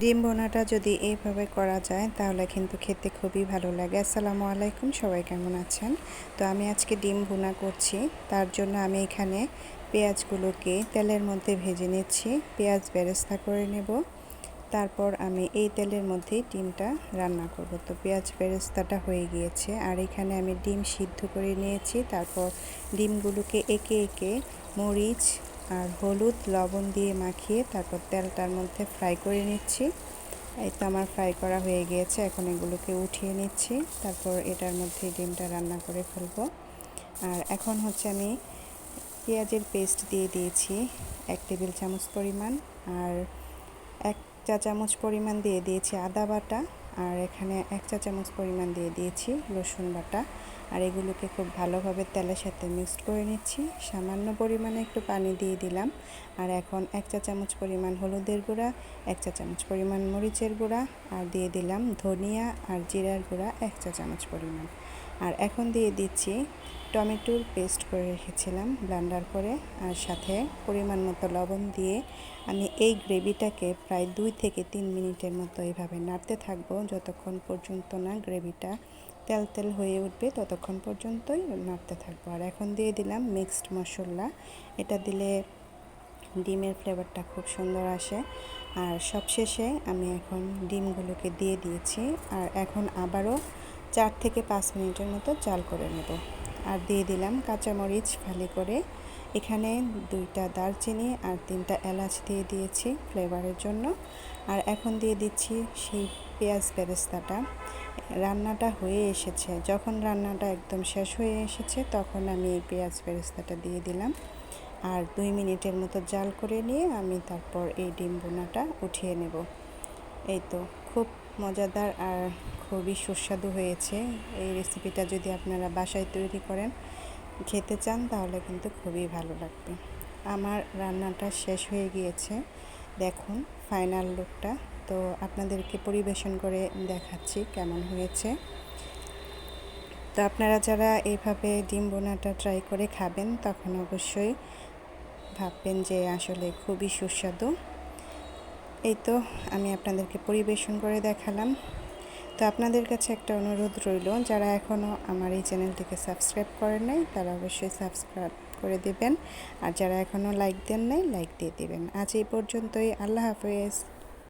ডিম বোনাটা যদি এইভাবে করা যায়, তাহলে কিন্তু খেতে খুবই ভালো লাগে। আসসালামু আলাইকুম, সবাই কেমন আছেন? তো আমি আজকে ডিম বোনা করছি। তার জন্য আমি এখানে পেঁয়াজগুলোকে তেলের মধ্যে ভেজে নিচ্ছি। পেঁয়াজ বেরেস্তা করে নেব। তারপর আমি এই তেলের মধ্যেই ডিমটা রান্না করব। তো পেঁয়াজ বেরেস্তাটা হয়ে গিয়েছে। আর এখানে আমি ডিম সিদ্ধ করে নিয়েছি। তারপর ডিমগুলোকে একে একে মরিচ আর হলুদ, লবণ দিয়ে মাখিয়ে তারপর তেলটার মধ্যে ফ্রাই করে নিচ্ছি। এই তো আমার ফ্রাই করা হয়ে গিয়েছে, এখন এগুলোকে উঠিয়ে নিচ্ছি। তারপর এটার মধ্যে ডিমটা রান্না করে ফেলব। আর এখন হচ্ছে আমি পেঁয়াজের পেস্ট দিয়ে দিয়েছি, এক টেবিল চামচ পরিমাণ। আর এক চা চামচ পরিমাণ দিয়ে দিয়েছি আদা বাটা। আর এখানে এক চা চামচ পরিমাণ দিয়ে দিয়েছি রসুন বাটা। আর এগুলোকে খুব ভালোভাবে তেলের সাথে মিক্সড করে নিচ্ছি। সামান্য পরিমাণে একটু পানি দিয়ে দিলাম। আর এখন এক চা চামচ পরিমাণ হলুদের গুঁড়া, এক চা চামচ পরিমাণ মরিচের গুঁড়া আর দিয়ে দিলাম ধনিয়া আর জিরার গুঁড়া এক চা চামচ পরিমাণ। আর এখন দিয়ে দিচ্ছি টমেটোর পেস্ট করে রেখেছিলাম ব্লান্ডার করে আর সাথে পরিমাণ মতো লবণ দিয়ে আমি এই গ্রেভিটাকে প্রায় দুই থেকে তিন মিনিটের মতো এইভাবে নাড়তে থাকব। যতক্ষণ পর্যন্ত না গ্রেভিটা তেল তেল হয়ে উঠবে, ততক্ষণ পর্যন্তই নাড়তে থাকব। আর এখন দিয়ে দিলাম মিক্সড মশলা। এটা দিলে ডিমের ফ্লেভারটা খুব সুন্দর আসে। আর সবশেষে আমি এখন ডিমগুলোকে দিয়ে দিয়েছি। আর এখন আবারও চার থেকে পাঁচ মিনিটের মতো চাল করে নেব। আর দিয়ে দিলাম কাঁচামরিচ ফালি করে। এখানে দুইটা দারচিনি আর তিনটা এলাচ দিয়ে দিয়েছি ফ্লেভারের জন্য। আর এখন দিয়ে দিচ্ছি সেই পেঁয়াজ বেরেস্তাটা। রান্নাটা হয়ে এসেছে। যখন রান্নাটা একদম শেষ হয়ে এসেছে, তখন আমি এই পেঁয়াজ বেরেস্তাটা দিয়ে দিলাম। আর দুই মিনিটের মতো জাল করে নিয়ে আমি তারপর এই ডিম বোনাটা উঠিয়ে নেব। এই তো, খুব মজাদার আর খুবই সুস্বাদু হয়েছে। এই রেসিপিটা যদি আপনারা বাসায় তৈরি করেন, খেতে চান, তাহলে কিন্তু খুবই ভালো লাগবে। আমার রান্নাটা শেষ হয়ে গিয়েছে। দেখুন ফাইনাল লুকটা তো আপনাদেরকে পরিবেশন করে দেখাচ্ছি কেমন হয়েছে। তো আপনারা যারা এইভাবে ডিম বোনাটা ট্রাই করে খাবেন, তখন অবশ্যই ভাববেন যে আসলে খুবই সুস্বাদু। এই তো, আমি আপনাদেরকে পরিবেশন করে দেখালাম। তো আপনাদের কাছে একটা অনুরোধ রইল, যারা এখনও আমার এই চ্যানেলটিকে সাবস্ক্রাইব করেন নাই, তারা অবশ্যই সাবস্ক্রাইব করে দেবেন। আর যারা এখনও লাইক দেন নাই, লাইক দিয়ে দেবেন। আজ এই পর্যন্তই, আল্লাহ হাফেজ।